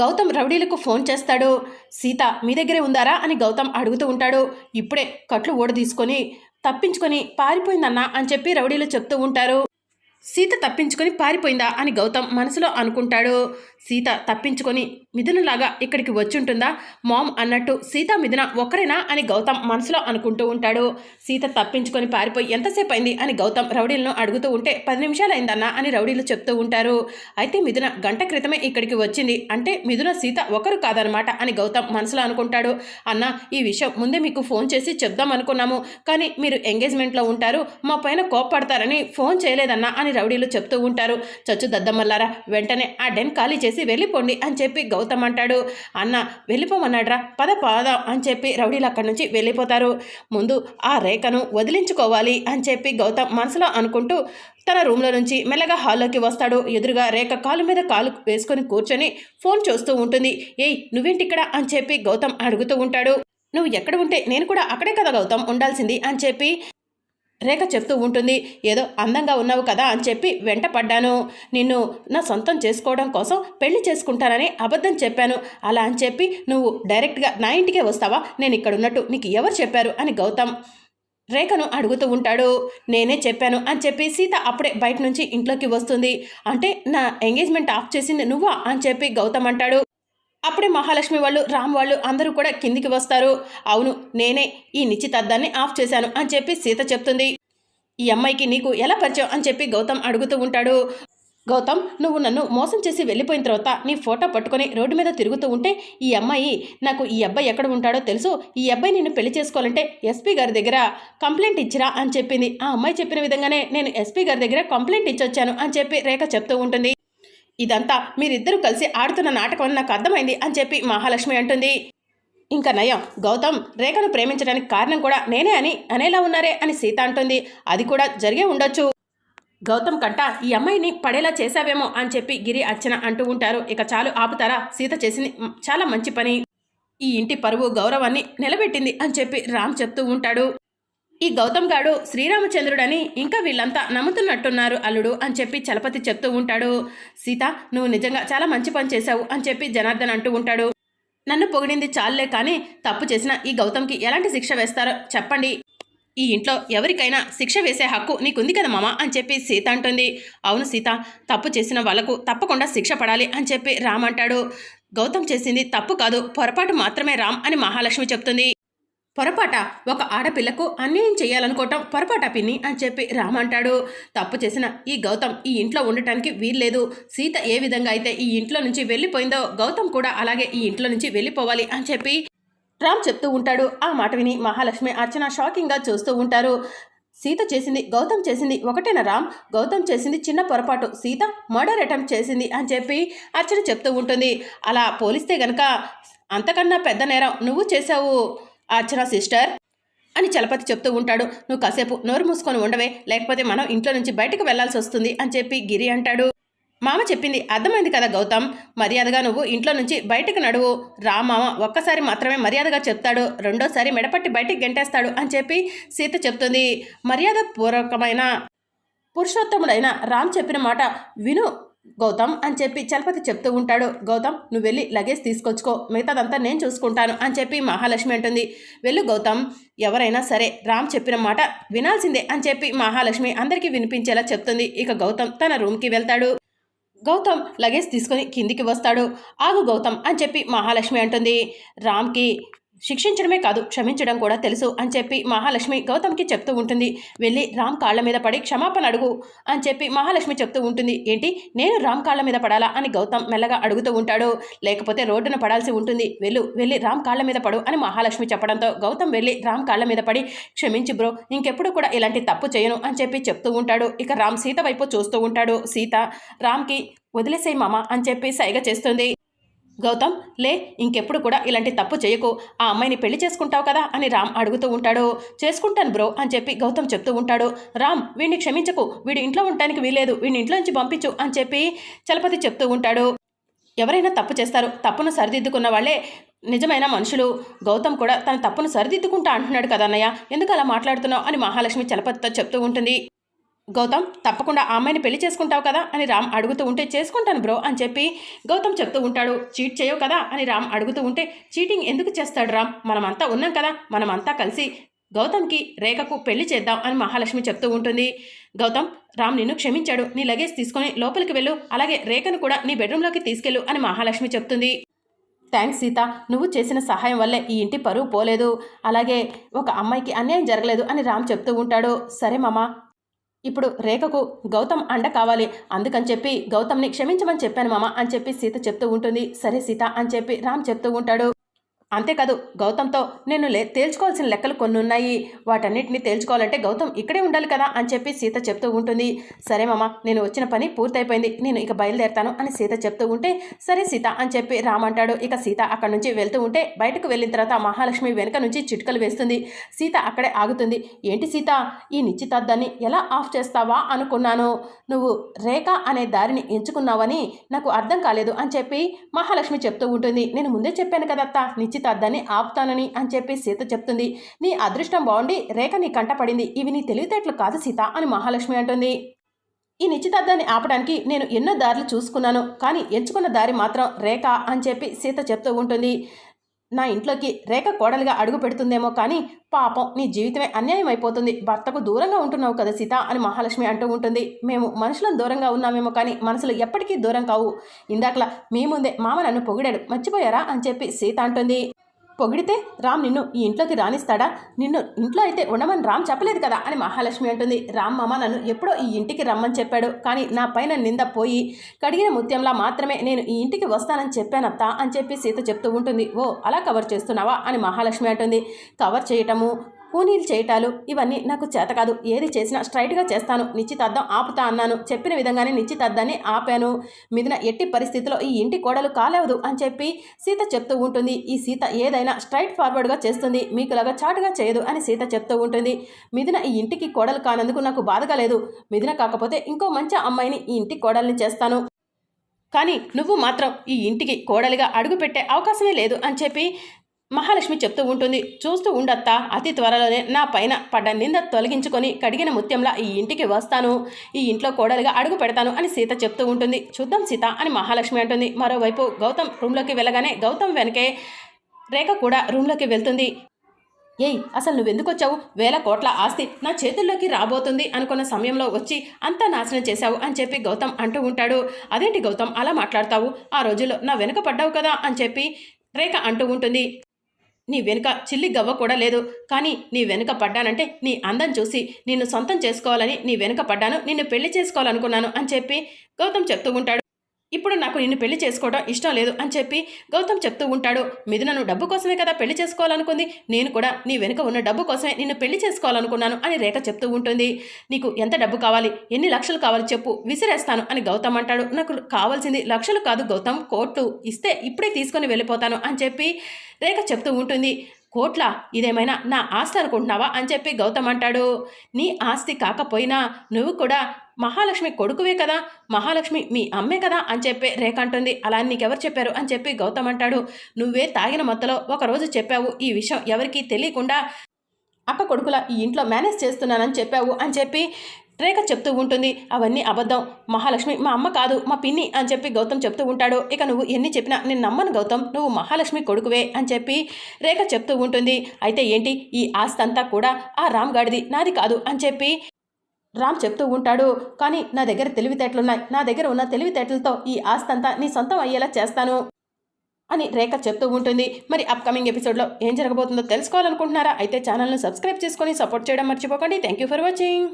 Gautam రౌడీలకు phone చేస్తాడు. సీత మీ దగ్గరే ఉందారా? అని గౌతమ్ అడుగుతూ ఉంటాడు. ఇప్పుడే కట్లు ఓడ తీసుకొని తప్పించుకొని పారిపోయిందన్నా అని చెప్పి రౌడీలు చెప్తూ ఉంటారు. సీత తప్పించుకొని పారిపోయిందా అని గౌతమ్ మనసులో అనుకుంటాడు. సీత తప్పించుకొని మిథునలాగా ఇక్కడికి వచ్చుంటుందా? మామ్ అన్నట్టు సీత మిథున ఒక్కరేనా అని గౌతమ్ మనసులో అనుకుంటూ ఉంటాడు. సీత తప్పించుకొని పారిపోయి ఎంతసేపు అయింది అని గౌతమ్ రౌడీలను అడుగుతూ ఉంటే పది నిమిషాలు అయిందన్నా అని రౌడీలు చెప్తూ ఉంటారు. అయితే మిథున గంట క్రితమే ఇక్కడికి వచ్చింది. అంటే మిథున సీత ఒకరు కాదనమాట అని గౌతమ్ మనసులో అనుకుంటాడు. అన్న ఈ విషయం ముందే మీకు ఫోన్ చేసి చెప్దాం అనుకున్నాము. కానీ మీరు ఎంగేజ్మెంట్లో ఉంటారు. మా పైన కోప్పడతారని ఫోన్ చేయలేదన్నా అని రౌడీలు చెప్తూ ఉంటారు. చచ్చు దద్దమ్మల్లారా వెంటనే ఆ డెన్ ఖాళీ చేసి వెళ్ళిపోండి అని చెప్పి గౌతమ్ అంటాడు అన్న వెళ్ళిపోమన్నాడ్రా పద పద అని చెప్పి రౌడీలు అక్కడి నుంచి వెళ్ళిపోతారు. ముందు ఆ రేఖను వదిలించుకోవాలి అని చెప్పి గౌతమ్ మనసులో అనుకుంటూ తన రూమ్లో నుంచి మెల్లగా హాల్లోకి వస్తాడు. ఎదురుగా రేఖ కాలు మీద కాలు వేసుకొని కూర్చొని ఫోన్ చూస్తూ ఉంటుంది. ఏయ్ నువ్వేంటి ఇక్కడ? అని చెప్పి గౌతమ్ అడుగుతూ ఉంటాడు. నువ్వు ఎక్కడ ఉంటే నేను కూడా అక్కడే కదా గౌతమ్ ఉండాల్సింది అని చెప్పి రేఖ చెప్తూ ఉంటుంది ఏదో అందంగా ఉన్నావు కదా అని చెప్పి వెంట పడ్డాను నిన్ను నా సొంతం చేసుకోవడం కోసం పెళ్ళి చేసుకుంటానని అబద్ధం చెప్పాను. అలా అని చెప్పి నువ్వు డైరెక్ట్గా నా ఇంటికే వస్తావా? నేను ఇక్కడ ఉన్నట్టు నీకు ఎవరు చెప్పారు? అని గౌతమ్ రేఖను అడుగుతూ ఉంటాడు. నేనే చెప్పాను అని చెప్పి సీత అప్పుడే బయట నుంచి ఇంట్లోకి వస్తుంది. అంటే నా ఎంగేజ్మెంట్ ఆఫ్ చేసింది నువ్వా? అని చెప్పి గౌతమ్ అంటాడు. అప్పుడే మహాలక్ష్మి వాళ్ళు రామ్ వాళ్ళు అందరూ కూడా కిందికి వస్తారు. అవును నేనే ఈ నిశ్చితార్థాన్ని ఆఫ్ చేశాను అని చెప్పి సీత చెప్తుంది. ఈ అమ్మాయికి నీకు ఎలా పరిచయం అని చెప్పి గౌతమ్ అడుగుతూ ఉంటాడు. గౌతమ్ నువ్వు నన్ను మోసం చేసి వెళ్ళిపోయిన తర్వాత నీ ఫోటో పట్టుకొని రోడ్డు మీద తిరుగుతూ ఉంటే ఈ అమ్మాయి నాకు ఈ అబ్బాయి ఎక్కడ ఉంటాడో తెలుసు. ఈ అబ్బాయి నేను పెళ్ళి చేసుకోవాలంటే ఎస్పీ గారి దగ్గర కంప్లైంట్ ఇచ్చిరా అని చెప్పింది. ఆ అమ్మాయి చెప్పిన విధంగానే నేను ఎస్పీ గారి దగ్గర కంప్లైంట్ ఇచ్చొచ్చాను అని చెప్పి రేఖ చెప్తూ ఉంటుంది. ఇదంతా మీరిద్దరూ కలిసి ఆడుతున్న నాటకం అని నాకు అర్థమైంది అని చెప్పి మహాలక్ష్మి అంటుంది. ఇంకా నయం గౌతమ్ రేఖను ప్రేమించడానికి కారణం కూడా నేనే అని అనేలా ఉన్నారే అని సీత అంటుంది. అది కూడా జరిగే ఉండొచ్చు. గౌతమ్ కంట ఈ అమ్మాయిని పడేలా చేశావేమో అని చెప్పి గిరి అర్చన అంటూ ఉంటారు. ఇక చాలు ఆపుతారా? సీత చేసింది చాలా మంచి పని. ఈ ఇంటి పరువు గౌరవాన్ని నిలబెట్టింది అని చెప్పి రామ్ చెప్తూ ఉంటాడు. ఈ గౌతమ్ గాడు శ్రీరామచంద్రుడని ఇంకా వీళ్ళంతా నమ్ముతున్నట్టున్నారు అల్లుడు అని చెప్పి చలపతి చెప్తూ ఉంటాడు. సీత నువ్వు నిజంగా చాలా మంచి పని చేశావు అని చెప్పి జనార్దన్ అంటూ ఉంటాడు. నన్ను పొగిడింది చాలులే కానీ తప్పు చేసిన ఈ గౌతమ్కి ఎలాంటి శిక్ష వేస్తారో చెప్పండి. ఈ ఇంట్లో ఎవరికైనా శిక్ష వేసే హక్కు నీకుంది కదా మామ అని చెప్పి సీత అంటుంది. అవును సీత తప్పు చేసిన వాళ్ళకు తప్పకుండా శిక్ష పడాలి అని చెప్పి రామ్ అంటాడు. గౌతమ్ చేసింది తప్పు కాదు పొరపాటు మాత్రమే రామ్ అని మహాలక్ష్మి చెప్తుంది. పొరపాట ఒక ఆడపిల్లకు అన్యాయం చేయాలనుకోవటం పొరపాట పిన్ని అని చెప్పి రామ్ అంటాడు. తప్పు చేసిన ఈ గౌతమ్ ఈ ఇంట్లో ఉండటానికి వీల్లేదు. సీత ఏ విధంగా అయితే ఈ ఇంట్లో నుంచి వెళ్ళిపోయిందో గౌతమ్ కూడా అలాగే ఈ ఇంట్లో నుంచి వెళ్ళిపోవాలి అని చెప్పి రామ్ చెప్తూ ఉంటాడు. ఆ మాట విని మహాలక్ష్మి అర్చన షాకింగ్గా చూస్తూ ఉంటారు. సీత చేసింది గౌతమ్ చేసింది ఒకటేనా రామ్? గౌతమ్ చేసింది చిన్న పొరపాటు. సీత మర్డర్ అటెంప్ట్ చేసింది అని చెప్పి అర్చన చెప్తూ ఉంటుంది. అలా పోలిస్తే గనక అంతకన్నా పెద్ద నేరం నువ్వు చేసావు అర్చన సిస్టర్ అని చలపతి చెప్తూ ఉంటాడు. నువ్వు కాసేపు నోరు మూసుకొని ఉండవే. లేకపోతే మనం ఇంట్లో నుంచి బయటకు వెళ్ళాల్సి వస్తుంది అని చెప్పి గిరి అంటాడు. మామ చెప్పింది అర్థమైంది కదా గౌతమ్. మర్యాదగా నువ్వు ఇంట్లో నుంచి బయటకు నడువు. రా మామ. ఒక్కసారి మాత్రమే మర్యాదగా చెప్తాడు. రెండోసారి మెడపట్టి బయటికి గెంటేస్తాడు అని చెప్పి సీత చెప్తుంది. మర్యాద పూర్వకమైన పురుషోత్తముడైన రామ్ చెప్పిన మాట విను. గౌతమ్ అని చెప్పి చలపతి చెప్తూ ఉంటాడు. గౌతమ్ నువ్వు వెళ్ళి లగేజ్ తీసుకొచ్చుకో. మిగతాదంతా నేను చూసుకుంటాను అని చెప్పి మహాలక్ష్మి అంటుంది. వెళ్ళు గౌతమ్ ఎవరైనా సరే రామ్ చెప్పిన మాట వినాల్సిందే అని చెప్పి మహాలక్ష్మి అందరికీ వినిపించేలా చెప్తుంది. ఇక గౌతమ్ తన రూమ్కి వెళ్తాడు. గౌతమ్ లగేజ్ తీసుకొని కిందికి వస్తాడు. ఆగు గౌతమ్ అని చెప్పి మహాలక్ష్మి అంటుంది. రామ్కి శిక్షించడమే కాదు క్షమించడం కూడా తెలుసు అని చెప్పి మహాలక్ష్మి గౌతమ్కి చెప్తూ ఉంటుంది. వెళ్ళి రామ్ కాళ్ళ మీద పడి క్షమాపణ అడుగు అని చెప్పి మహాలక్ష్మి చెప్తూ ఉంటుంది. ఏంటి? నేను రామ్ కాళ్ళ మీద పడాలా అని గౌతమ్ మెల్లగా అడుగుతూ ఉంటాడు. లేకపోతే రోడ్డున పడాల్సి ఉంటుంది. వెళ్ళు వెళ్ళి రామ్ కాళ్ళ మీద పడు అని మహాలక్ష్మి చెప్పడంతో గౌతమ్ వెళ్ళి రామ్ కాళ్ళ మీద పడి క్షమించి బ్రో ఇంకెప్పుడు కూడా ఇలాంటి తప్పు చేయను అని చెప్పి చెప్తూ ఉంటాడు. ఇక రామ్ సీత వైపు చూస్తూ ఉంటాడు. సీత రామ్కి వదిలేసేయి మామ అని చెప్పి సైగ చేస్తుంది. గౌతమ్ లే ఇంకెప్పుడు కూడా ఇలాంటి తప్పు చేయకు. ఆ అమ్మాయిని పెళ్ళి చేసుకుంటావు కదా అని రామ్ అడుగుతూ ఉంటాడు. చేసుకుంటాను బ్రో అని చెప్పి గౌతమ్ చెప్తూ ఉంటాడు. రామ్ వీడిని క్షమించకు. వీడి ఇంట్లో ఉండటానికి వీలేదు వీడిని ఇంట్లో నుంచి పంపించు అని చెప్పి చలపతి చెప్తూ ఉంటాడు. ఎవరైనా తప్పు చేస్తారు. తప్పును సరిదిద్దుకున్న వాళ్ళే నిజమైన మనుషులు. గౌతమ్ కూడా తన తప్పును సరిదిద్దుకుంటా అంటున్నాడు కదా ఎందుకు అలా మాట్లాడుతున్నావు అని మహాలక్ష్మి చలపతితో చెప్తూ ఉంటుంది. గౌతమ్ తప్పకుండా ఆ అమ్మాయిని పెళ్ళి చేసుకుంటావు కదా? అని రామ్ అడుగుతూ ఉంటే చేసుకుంటాను బ్రో అని చెప్పి గౌతమ్ చెప్తూ ఉంటాడు. చీట్ చేయవు కదా? అని రామ్ అడుగుతూ ఉంటే చీటింగ్ ఎందుకు చేస్తాడు రామ్? మనమంతా ఉన్నాం కదా మనమంతా కలిసి గౌతమ్కి రేఖకు పెళ్ళి చేద్దాం అని మహాలక్ష్మి చెప్తూ ఉంటుంది. గౌతమ్ రామ్ నిన్ను క్షమించాడు. నీ లగేజ్ తీసుకొని లోపలికి వెళ్ళు. అలాగే రేఖను కూడా నీ బెడ్రూమ్లోకి తీసుకెళ్ళు అని మహాలక్ష్మి చెప్తుంది. థ్యాంక్స్ సీత. నువ్వు చేసిన సహాయం వల్లే ఈ ఇంటి పరువు పోలేదు. అలాగే ఒక అమ్మాయికి అన్యాయం జరగలేదు అని రామ్ చెప్తూ ఉంటాడు. సరే మామ ఇప్పుడు రేఖకు గౌతమ్ అండ కావాలి. అందుకని చెప్పి గౌతమ్ని క్షమించమని చెప్పాను మామ అని చెప్పి సీత చెప్తూ ఉంటుంది. సరే సీత అని చెప్పి రామ్ చెప్తూ ఉంటాడు. అంతేకాదు గౌతమ్తో నేను లే తేల్చుకోవాల్సిన లెక్కలు కొన్ని ఉన్నాయి వాటన్నిటిని తేల్చుకోవాలంటే గౌతమ్ ఇక్కడే ఉండాలి కదా అని చెప్పి సీత చెప్తూ ఉంటుంది. సరే మామ నేను వచ్చిన పని పూర్తయిపోయింది. నేను ఇక బయలుదేరతాను అని సీత చెప్తూ ఉంటే సరే సీత అని చెప్పి రామంటాడు. ఇక సీత అక్కడి నుంచి వెళ్తూ ఉంటే బయటకు వెళ్ళిన తర్వాత మహాలక్ష్మి వెనుక నుంచి చిట్కలు వేస్తుంది. సీత అక్కడే ఆగుతుంది. ఏంటి సీత ఈ నిశ్చితార్థాన్ని ఎలా ఆఫ్ చేస్తావా అనుకున్నాను. నువ్వు రేఖ అనే దారిని ఎంచుకున్నావని నాకు అర్థం కాలేదు అని చెప్పి మహాలక్ష్మి చెప్తూ ఉంటుంది. నేను ముందే చెప్పాను కదత్త నిశ్చితార్థాన్ని ఆపుతానని అని చెప్పి సీత చెప్తుంది. నీ అదృష్టం బాగుండి రేఖ నీ కంటపడింది ఇవి నీ తెలివితేటలు కాదు సీత అని మహాలక్ష్మి అంటుంది. ఈ నిశ్చితార్థాన్ని ఆపడానికి నేను ఎన్నో దారులు చూసుకున్నాను. కానీ ఎంచుకున్న దారి మాత్రం రేఖ అని చెప్పి సీత చెప్తూ ఉంటుంది. నా ఇంట్లోకి రేఖ కోడలుగా అడుగు పెడుతుందేమో కానీ పాపం నీ జీవితమే అన్యాయం అయిపోతుంది. భర్తకు దూరంగా ఉంటున్నావు కదా సీత అని మహాలక్ష్మి అంటూ ఉంటుంది. మేము మనుషులను దూరంగా ఉన్నామేమో కానీ మనసులు ఎప్పటికీ దూరం కావు. ఇందాకలా మీ ముందే మామ నన్ను పొగిడాడు. మర్చిపోయారా అని చెప్పి సీత అంటుంది. పొగిడితే రామ్ నిన్ను ఈ ఇంట్లోకి రానిస్తాడా? నిన్ను ఇంట్లో అయితే ఉండమని రామ్ చెప్పలేదు కదా? అని మహాలక్ష్మి అంటుంది. రామ్ మామ నన్ను ఎప్పుడో ఈ ఇంటికి రమ్మని చెప్పాడు. కానీ నా పైన నింద పోయి కడిగిన ముత్యంలా మాత్రమే నేను ఈ ఇంటికి వస్తానని చెప్పానత్తా అని చెప్పి సీత చెప్తూ ఉంటుంది. ఓ అలా కవర్ చేస్తున్నావా? అని మహాలక్ష్మి అంటుంది. కవర్ చేయటము కూనీలు చేయటాలు ఇవన్నీ నాకు చేత కాదు. ఏది చేసినా స్ట్రైట్గా చేస్తాను. నిశ్చితార్థం ఆపుతా అన్నాను. చెప్పిన విధంగానే నిశ్చితార్థాన్ని ఆపాను. మిదిన ఎట్టి పరిస్థితిలో ఈ ఇంటి కోడలు కాలేవదు అని చెప్పి సీత చెప్తూ ఉంటుంది. ఈ సీత ఏదైనా స్ట్రైట్ ఫార్వర్డ్గా చేస్తుంది. మీకులాగా చాటుగా చేయదు అని సీత చెప్తూ ఉంటుంది. మిథున ఈ ఇంటికి కోడలు కానందుకు నాకు బాధగా లేదు. మిథున కాకపోతే ఇంకో మంచి అమ్మాయిని ఈ ఇంటి కోడల్ని చేస్తాను. కానీ నువ్వు మాత్రం ఈ ఇంటికి కోడలిగా అడుగుపెట్టే అవకాశమే లేదు అని చెప్పి మహాలక్ష్మి చెప్తూ ఉంటుంది చూస్తూ ఉండత్తా అతి త్వరలోనే నా పైన పడ్డ నింద తొలగించుకొని కడిగిన ముత్యంలా ఈ ఇంటికి వస్తాను ఈ ఇంట్లో కోడలుగా అడుగు పెడతాను అని సీత చెప్తూ ఉంటుంది. చూద్దాం సీత అని మహాలక్ష్మి అంటుంది. మరోవైపు గౌతమ్ రూమ్లోకి వెళ్ళగానే గౌతమ్ వెనకే రేఖ కూడా రూమ్లోకి వెళ్తుంది. ఏయ్ అసలు నువ్వెందుకు వచ్చావు? వేల కోట్ల ఆస్తి నా చేతుల్లోకి రాబోతుంది అనుకున్న సమయంలో వచ్చి అంతా నాశనం చేశావు అని చెప్పి గౌతమ్ అంటూ ఉంటాడు. అదేంటి గౌతమ్ అలా మాట్లాడతావు? ఆ రోజుల్లో నా వెనుక పడ్డావు కదా అని చెప్పి రేఖ అంటూ ఉంటుంది. నీ వెనుక చిల్లి గవ్వ కూడా లేదు. కానీ నీ వెనుక పడ్డానంటే నీ అందం చూసి నిన్ను సొంతం చేసుకోవాలని నీ వెనుక పడ్డాను నిన్ను పెళ్ళి చేసుకోవాలనుకున్నాను అని చెప్పి గౌతమ్ చెప్తూ ఉంటాడు. ఇప్పుడు నాకు నిన్ను పెళ్ళి చేసుకోవడం ఇష్టం లేదు అని చెప్పి గౌతమ్ చెప్తూ ఉంటాడు. మిథునను డబ్బు కోసమే కదా పెళ్ళి చేసుకోవాలనుకుంది? నేను కూడా నీ వెనుక ఉన్న డబ్బు కోసమే నిన్ను పెళ్ళి చేసుకోవాలనుకున్నాను అని రేఖ చెప్తూ ఉంటుంది. నీకు ఎంత డబ్బు కావాలి? ఎన్ని లక్షలు కావాలి చెప్పు. విసిరేస్తాను అని గౌతమ్ అంటాడు. నాకు కావాల్సింది లక్షలు కాదు గౌతమ్ కోట్లు. ఇస్తే ఇప్పుడే తీసుకొని వెళ్ళిపోతాను అని చెప్పి రేఖ చెప్తూ ఉంటుంది. కోట్ల ఇదేమైనా నా ఆస్తి అనుకుంటున్నావా? అని చెప్పి గౌతమ్ అంటాడు. నీ ఆస్తి కాకపోయినా నువ్వు కూడా మహాలక్ష్మి కొడుకువే కదా మహాలక్ష్మి మీ అమ్మే కదా అని చెప్పి రేఖ అంటుంది. అలా నీకెవరు చెప్పారు అని చెప్పి గౌతమ్ అంటాడు. నువ్వే తాగిన మొత్తలో ఒకరోజు చెప్పావు ఈ విషయం ఎవరికీ తెలియకుండా అక్క కొడుకుల ఈ ఇంట్లో మేనేజ్ చేస్తున్నానని చెప్పావు అని చెప్పి రేఖ చెప్తూ ఉంటుంది అవన్నీ అబద్ధం. మహాలక్ష్మి మా అమ్మ కాదు మా పిన్ని అని చెప్పి గౌతమ్ చెప్తూ ఉంటాడు. ఇక నువ్వు ఎన్ని చెప్పినా నేను నమ్మను గౌతమ్ నువ్వు మహాలక్ష్మి కొడుకువే అని చెప్పి రేఖ చెప్తూ ఉంటుంది. అయితే ఏంటి? ఈ ఆస్తి అంతా కూడా ఆ రామ్ గాడిది నాది కాదు అని చెప్పి రామ్ చెప్తూ ఉంటాడు. కానీ నా దగ్గర తెలివితేటలున్నాయి. నా దగ్గర ఉన్న తెలివితేటలతో ఈ ఆస్తి అంతా నీ సొంతం అయ్యేలా చేస్తాను అని రేఖ చెప్తూ ఉంటుంది. మరి అప్కమింగ్ ఎపిసోడ్లో ఏం జరగబోతుందో తెలుసుకోవాలనుకుంటున్నారా? అయితే ఛానల్ను సబ్స్క్రైబ్ చేసుకొని సపోర్ట్ చేయడం మర్చిపోకండి. Thank you for watching